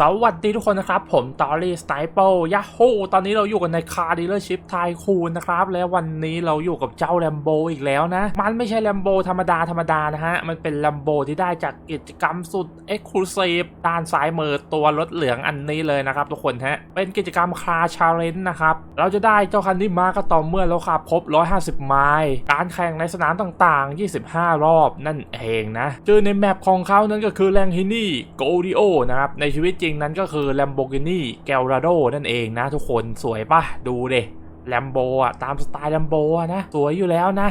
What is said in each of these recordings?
สวัสดีทุกคนนะครับ ผมตอรี่สไนเปิลยาฮูตอนนี้เราอยู่กันในคาร์ดีลเลอร์ชิพไทคูนนะครับ และวันนี้เราอยู่กับเจ้าแลมโบอีกแล้วนะ มันไม่ใช่แลมโบธรรมดา ธรรมดานะฮะ มันเป็นแลมโบที่ได้จากกิจกรรมสุดเอ็กซ์คลูซีฟด้านซ้ายมือตัวรถเหลืองอันนี้เลยนะครับทุกคนฮะ เป็นกิจกรรมคาร์ชาเลนจ์นะครับ เราจะได้เจ้าคันนี้มาก็ต่อเมื่อเราขับครบ 150 ไมล์การแข่งในสนามต่างๆ 25 รอบนั่นเองนะชื่อในแมปของเขานั้นก็คือแรงฮินี่โกดิโอนะครับในชีวิตจริงนั้นก็คือ Lamborghini g a l r a d o นั่นเองนะทุกคนสวยปะดูเดแลมโบอะตามสไตล์แลมโบอะนะ สวยอยู่แล้วนะ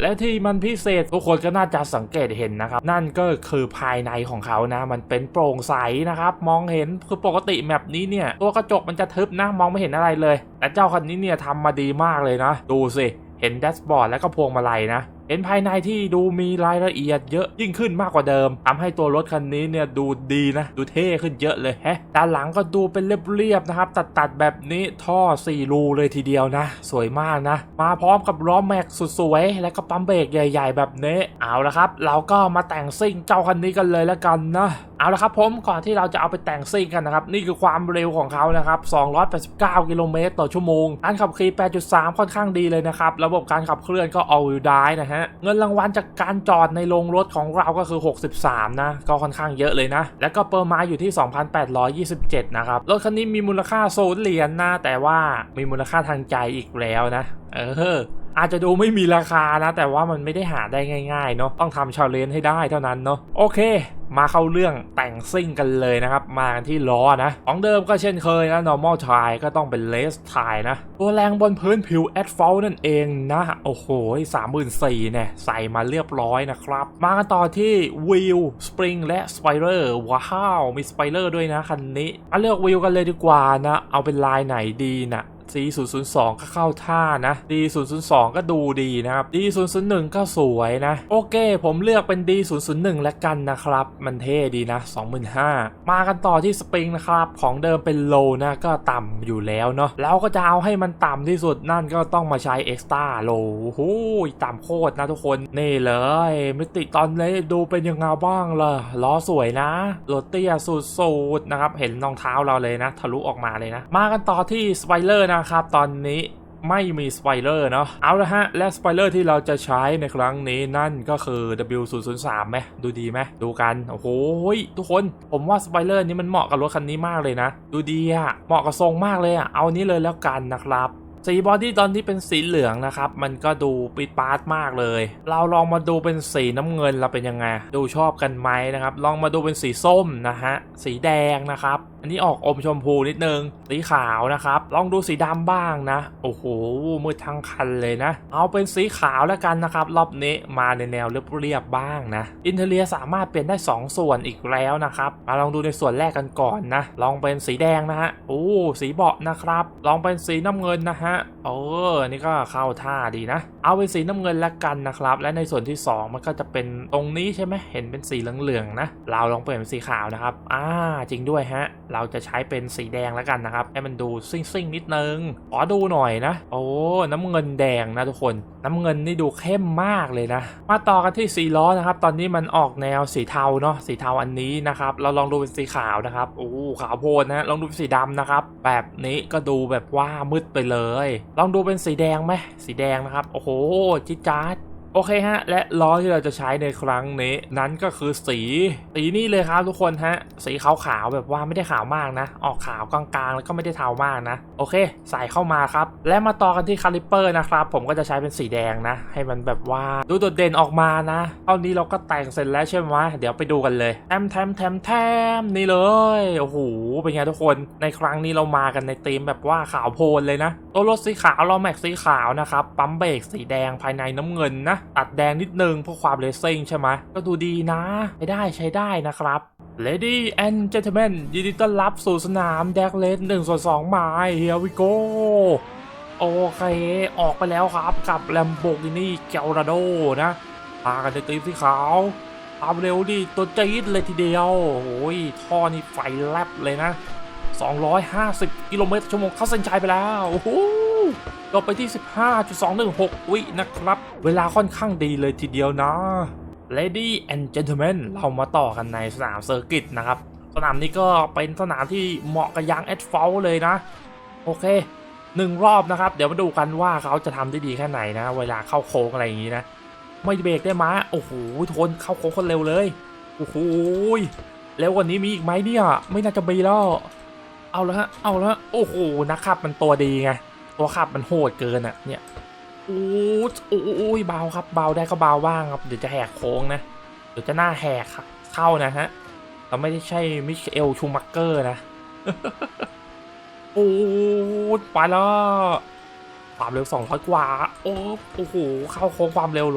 และที่มันพิเศษทุกคนก็น่าจะสังเกตเห็นนะครับ นั่นก็คือภายในของเขานะ มันเป็นโปร่งใสนะครับ มองเห็นคือปกติแมปนี้เนี่ย ตัวกระจกมันจะทึบนะ มองไม่เห็นอะไรเลย แต่เจ้าคันนี้เนี่ยทำมาดีมากเลยนะ ดูสิ เห็นแดชบอร์ดและก็พวงมาลัยนะ เห็นภายในที่ดูมีรายละเอียดเยอะยิ่งขึ้นมากกว่าเดิมทำให้ตัวรถคันนี้เนี่ยดูดีนะ ดูเท่ขึ้นเยอะเลยแฮะด้านหลังก็ดูเป็นเรียบๆนะครับ ตัดๆแบบนี้ท่อ4รูเลยทีเดียวนะ สวยมากนะ มาพร้อมกับล้อแม็กสุดสวย และก็ปั๊มเบรกใหญ่ ๆ แบบนี้เอาละครับ เราก็มาแต่งซิ่งเจ้าคันนี้กันเลยแล้วกันนะเอาละครับผมก่อนที่เราจะเอาไปแต่งซิ่งกันนะครับ นี่คือความเร็วของเขานะครับ 289 กิโลเมตรต่อชั่วโมงการขับขี่ 8.3 ค่อนข้างดีเลยนะครับ ระบบการขับเคลื่อนก็ all wheel drive นะฮะเงินรางวัลจากการจอดในโรงรถของเราก็คือ 63 นะ ก็ค่อนข้างเยอะเลยนะ แล้วก็เปอร์มาอยู่ที่ 2,827 นะครับ รถคันนี้มีมูลค่าโซนเหรียญนะแต่ว่ามีมูลค่าทางใจอีกแล้วนะ เออ อาจจะดูไม่มีราคานะ แต่ว่ามันไม่ได้หาได้ง่ายๆเนาะต้องทำชาเลนจ์ให้ได้เท่านั้นเนาะโอเค มาเข้าเรื่องแต่งซิ่งกันเลยนะครับ มากันที่ล้อนะ ของเดิมก็เช่นเคยนะ normal tire ก็ต้องเป็น less tire นะ ตัวแรงบนพื้นผิว asphalt นั่นเองนะ โอ้โหสามหมื่นสี่เนี่ยใส่มาเรียบร้อยนะครับ มากันต่อที่ wheel spring และ spoiler ว้าว มี spoiler ด้วยนะคันนี้มาเลือก wheel กันเลยดีกว่านะ เอาเป็นลายไหนดีนะ D002 ก็เข้าท่านะ D002 ก็ดูดีนะครับ D001 ก็สวยนะ โอเค ผมเลือกเป็น D001 แล้วกันนะครับ มันเท่ดีนะ 25,000 มากันต่อที่สปริงนะครับ ของเดิมเป็นโลนะก็ต่ำอยู่แล้วเนาะเราก็จะเอาให้มันต่ำที่สุดนั่นก็ต้องมาใช้ Extra Low โอ้โหต่ำโคตรนะทุกคน นี่เลยมิติตอนนี้ดูเป็นยังไงบ้างล่ะล้อสวยนะโรเตียสุดๆนะครับ เห็นรองเท้าเราเลยนะ ทะลุออกมาเลยนะ มากันต่อที่สไปเลอร์นะะครับ ตอนนี้ไม่มีสไปเลอร์เนาะเอาละฮะ และสไปเลอร์ที่เราจะใช้ในครั้งนี้นั่นก็คือ W003 ไหมดูดีไหมดูกัน โอ้โหทุกคน ผมว่าสไปเลอร์นี้มันเหมาะกับรถคันนี้มากเลยนะ ดูดีอะเหมาะกับทรงมากเลยอะเอานี้เลยแล้วกันนะครับ สีบอดี้ตอนที่เป็นสีเหลืองนะครับ มันก็ดูปิดปาร์ตมากเลย เราลองมาดูเป็นสีน้ำเงินเราเป็นยังไง ดูชอบกันไหมนะครับ ลองมาดูเป็นสีส้มนะฮะ สีแดงนะครับ อันนี้ออกอมชมพูนิดนึง สีขาวนะครับ ลองดูสีดำบ้างนะ โอ้โห มืดทั้งคันเลยนะ เอาเป็นสีขาวแล้วกันนะครับ รอบนี้มาในแนวเรียบๆบ้างนะ อินเทเลียสามารถเปลี่ยนได้ 2 ส่วนอีกแล้วนะครับ มาลองดูในส่วนแรกกันก่อนนะ ลองเป็นสีแดงนะฮะ โอ้ สีเบาะนะครับ ลองเป็นสีน้ำเงินนะฮะเออนี่ก็เข้าท่าดีนะ เอาเป็นสีน้ำเงินแล้วกันนะครับ และในส่วนที่ 2 มันก็จะเป็นตรงนี้ใช่ไหมเห็นเป็นสีเหลืองๆนะ เราลองเปลี่ยนเป็นสีขาวนะครับ อ่า จริงด้วยฮะ เราจะใช้เป็นสีแดงแล้วกันนะครับ ให้มันดูซิ่งๆนิดนึง ขอดูหน่อยนะ โอ้ น้ำเงินแดงนะทุกคน น้ำเงินนี่ดูเข้มมากเลยนะ มาต่อกันที่สีล้อนะครับ ตอนนี้มันออกแนวสีเทาเนาะ สีเทาอันนี้นะครับ เราลองดูเป็นสีขาวนะครับ โอ้ ขาวโพลนนะลองดูเป็นสีดำนะครับ แบบนี้ก็ดูแบบว่ามืดไปเลยลองดูเป็นสีแดงไหมสีแดงนะครับ โอ้โห จิ๊ดจ๊าด โอเคฮะ และล้อที่เราจะใช้ในครั้งนี้ นั้นก็คือสี สีนี้เลยครับทุกคนฮะ สีขาวๆแบบว่าไม่ได้ขาวมากนะ ออกขาวกลางๆ แล้วก็ไม่ได้เทามากนะ โอเค ใส่เข้ามาครับ และมาต่อกันที่คาลิปเปอร์นะครับ ผมก็จะใช้เป็นสีแดงนะ ให้มันแบบว่าดูโดดเด่นออกมานะเท่านี้เราก็แต่งเสร็จแล้วใช่ไหมเดี๋ยวไปดูกันเลยแทมแทมแทมแทมนี่เลยโอ้โหเป็นไงทุกคนในครั้งนี้เรามากันในธีมแบบว่าขาวโพลเลยนะตัวรถสีขาวล้อแม็กสีขาวนะครับปั๊มเบรกสีแดงภายในน้ำเงินนะตัดแดงนิดนึงเพื่อความเลสซิ่งใช่ไหมก็ดูดีนะใช้ได้ใช้ได้นะครับ Lady and gentlemen ยินดีต้อนรับสู่สนามแดกเลสหนึ่งส่วนสองไม้ here we go โอเค ออกไปแล้วครับกับ Lamborghini Gallardo นะมากันในตีมสีขาวตามเร็วดิตัวจี๊ดเลยทีเดียวโอ้ยท่อนี่ไฟแลบเลยนะ 250 กิโลเมตรชั่วโมงเข้าเส้นชัยไปแล้วโอ้โห จบไปที่ 15.216 วินะครับ เวลาค่อนข้างดีเลยทีเดียวนะ Lady and Gentlemen เรามาต่อกันในสนามเซอร์กิตนะครับ สนามนี้ก็เป็นสนามที่เหมาะกับยางแอดฟอลเลยนะ โอเคหนึ่งรอบนะครับ เดี๋ยวมาดูกันว่าเขาจะทำได้ดีแค่ไหนนะ เวลาเข้าโค้งอะไรอย่างนี้นะ ไม่เบรกได้มโอ้โหทนเข้าโค้งคนเร็วเลยโอ้โหเร็วกว่านี้มีอีกไหมเนี่ย ไม่น่าจะมีแล้ว เอาละฮะ เอาละฮะโอ้โหนักขับมันตัวดีไง ตัวขับมันโหดเกินอะเนี่ยโอ้ยโอ้ยเบาครับเบาได้ก็เบาบ้างครับ เดี๋ยวจะแหกโค้งนะ เดี๋ยวจะหน้าแหกครับเข้านะฮะ เราไม่ได้ใช่มิเชลชูมักเกอร์นะโอ้ยไปแล้วความเร็ว200กว่า โอ้โอ้โหเข้าโค้งความเร็ว120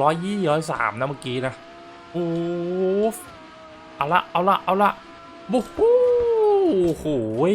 103นะเมื่อกี้นะโอ้เอาละเอาละเอาละบูฮู โห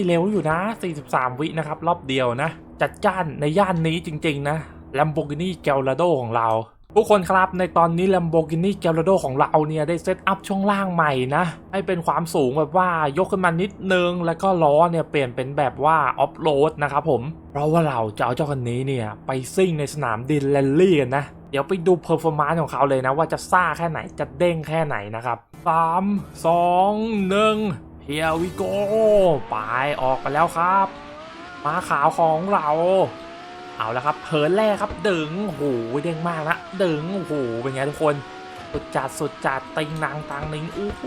เร็วอยู่นะ 43 วินะครับ รอบเดียวนะ จัดจ้านในย่านนี้จริง ๆ นะแลมโบกินี่เกลลาโดของเราทุกคนครับในตอนนี้ Lamborghini g a l a d o ของเราเนี่ยได้เซตอัพช่วงล่างใหม่นะ ให้เป็นความสูงแบบว่ายกขึ้นมานิดนึง แล้วก็ล้อเนี่ยเปลี่ยนเป็นแบบว่าออฟโรดนะครับผม เพราะว่าเราจะเอาเจ้าคันนี้เนี่ยไปซิ่งในสนามดินแรลลี่กันนะ เดี๋ยวไปดูเพอร์ฟอร์มานซ์ของเขาเลยนะ ว่าจะซ่าแค่ไหนจะเด้งแค่ไหนนะครับ 3 2 1 เฮียวิโก้ไปออกไปแล้วครับมาขาวของเรา เอาแล้วครับเผินแรกครับดึงโอ้โหเด้งมากนะดึงโอ้โหเป็นไงทุกคนสุดจัดสุดจัดตีนางตังนิงโอ้โห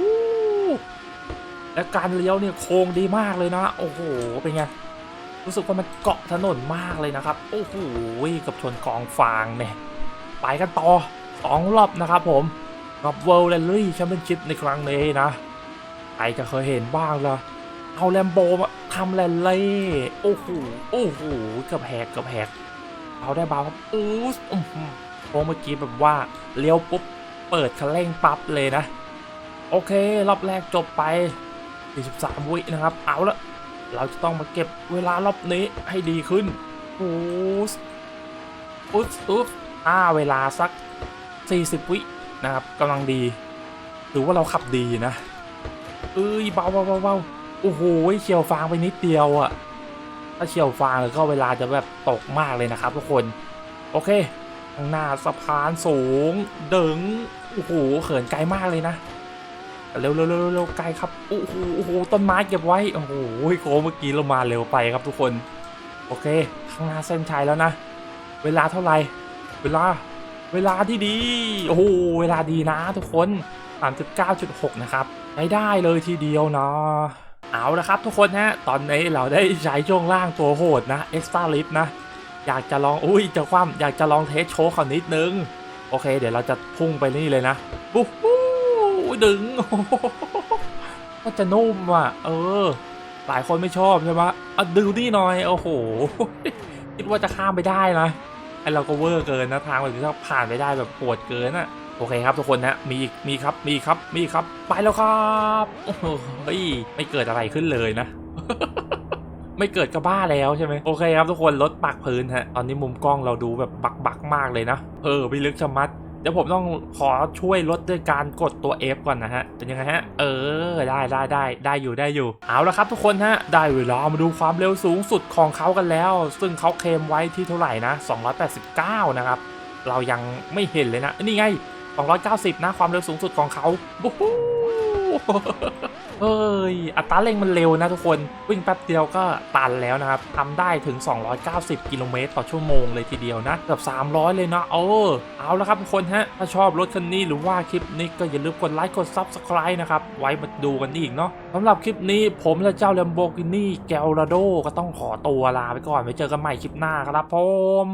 และการเลี้ยวเนี่ยโค้งดีมากเลยนะโอ้โหเป็นไงรู้สึกว่ามันเกาะถนนมากเลยนะครับ โอ้โหกับชนกองฟางเนี่ยไปกันต่อสองรอบนะครับผมกับเวิลด์แรลลี่แชมเปี้ยนชิพในครั้งนี้นะ ครจะเคยเห็นบ้างล่ะ เอาแลมโบมาทำแรลเล่ โอ้โห โอ้โหเกือบแหกเกือบแหกเอาได้เบาครับอู้อื้อหือโค้งเมื่อกี้แบบว่าเลี้ยวปุ๊บ เปิดคันเร่งปั๊บเลยนะ โอเค รอบแรกจบไป 43 วินะครับ เอาละ เราจะต้องมาเก็บเวลารอบนี้ให้ดีขึ้นอู้สอุ๊บอุ๊บอ่าเวลาสัก 40 วินะครับกำลังดี หรือว่าเราขับดีนะ เอ้ยเบาเบาเบาเบาโอ้โหเฉียวฟางไปนิดเดียวอะถ้าเฉียวฟางแล้วก็เวลาจะแบบตกมากเลยนะครับทุกคน โอเคข้างหน้าสะพานสูง เดิงโอ้โหเขินไกลมากเลยนะเร็วเร็วเร็วเร็วไกลครับโอ้โหโอ้โหต้นไม้เก็บไว้โอ้โหโค้งเมื่อกี้เรามาเร็วไปครับทุกคน โอเค ข้างหน้าเส้นชัยแล้วนะ เวลาเท่าไหร่ เวลา เวลาที่ดี โอ้โหเวลาดีนะทุกคน 39.6 นะครับใช้ได้เลยทีเดียวเนาะเอาละครับทุกคนฮะตอนนี้เราได้ใช้ช่วงล่างตัวโหดนะ Extra Lift นะ อยากจะลองอุ้ยจะคว่ำอยากจะลองเทสโชว์เขานิดนึง โอเค เดี๋ยวเราจะพุ่งไปนี่เลยนะปุ๊บปุ๊ดึงก็จะนุ่มอะ เออ หลายคนไม่ชอบใช่ไหมอะดูนี่หน่อย โอ้โห คิดว่าจะข้ามไปได้นะไอเราก็เวอร์เกินนะทางแบบนี้ถ้าผ่านไปได้แบบปวดเกินอะ โอเคครับทุกคนนะมีมีครับมีครับมีครับไปแล้วครับโอ้โหเฮ้ยไม่เกิดอะไรขึ้นเลยนะ ไม่เกิดก็บ้าแล้วใช่ไหมโอเคครับทุกคนรถปักพื้นฮะตอนนี้มุมกล้องเราดูแบบบักบักมากเลยนะเออไปลึกชะมัดเดี๋ยวผมต้องขอช่วยลดด้วยการกดตัว F ก่อนนะฮะ เป็นยังไงฮะ เออ ได้ได้ได้ได้อยู่ได้อยู่ เอาละครับทุกคนฮะ ได้เวลามาดูความเร็วสูงสุดของเขากันแล้ว ซึ่งเขาเคลมไว้ที่เท่าไหร่นะ 289 นะครับ เรายังไม่เห็นเลยนะ นี่ไง 290 นะ ความเร็วสูงสุดของเขาบู๊เฮ้ย อัตราเร่งมันเร็วนะทุกคน วิ่งแป๊บเดียวก็ตันแล้วนะครับทำได้ถึง 290 กิโลเมตรต่อชั่วโมงเลยทีเดียวนะ เกือบ 300 เลยนะเออเอาละครับทุกคนฮะ ถ้าชอบรถคันนี้หรือว่าคลิปนี้ก็อย่าลืมกดไลค์กด Subscribe นะครับ ไว้มาดูกันอีกเนาะสำหรับคลิปนี้ผมและเจ้า Lamborghini Gallardo ก็ต้องขอตัวลาไปก่อนไว้เจอกันใหม่คลิปหน้าครับผม